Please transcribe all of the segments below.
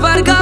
Vargas.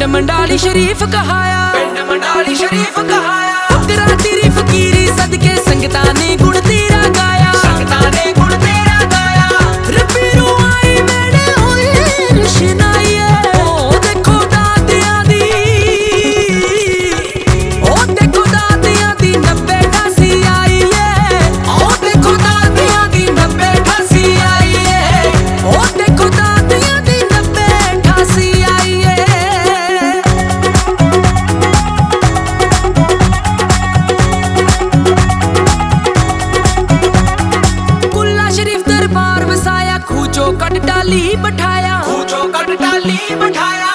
ਪਿੰਡ ਮੰਡਾਲੀ ਸ਼ਰੀਫ ਕਹਾਇਆ। ਪਿੰਡ ਮੰਡਾਲੀ ਸ਼ਰੀਫ ਕਹਾਇਆ। ਕੱਢ ਟਾਲੀ ਬਿਠਾਇਆ। ਖੂਚੋ ਕੱਢ ਟਾਲੀ ਬਿਠਾਇਆ।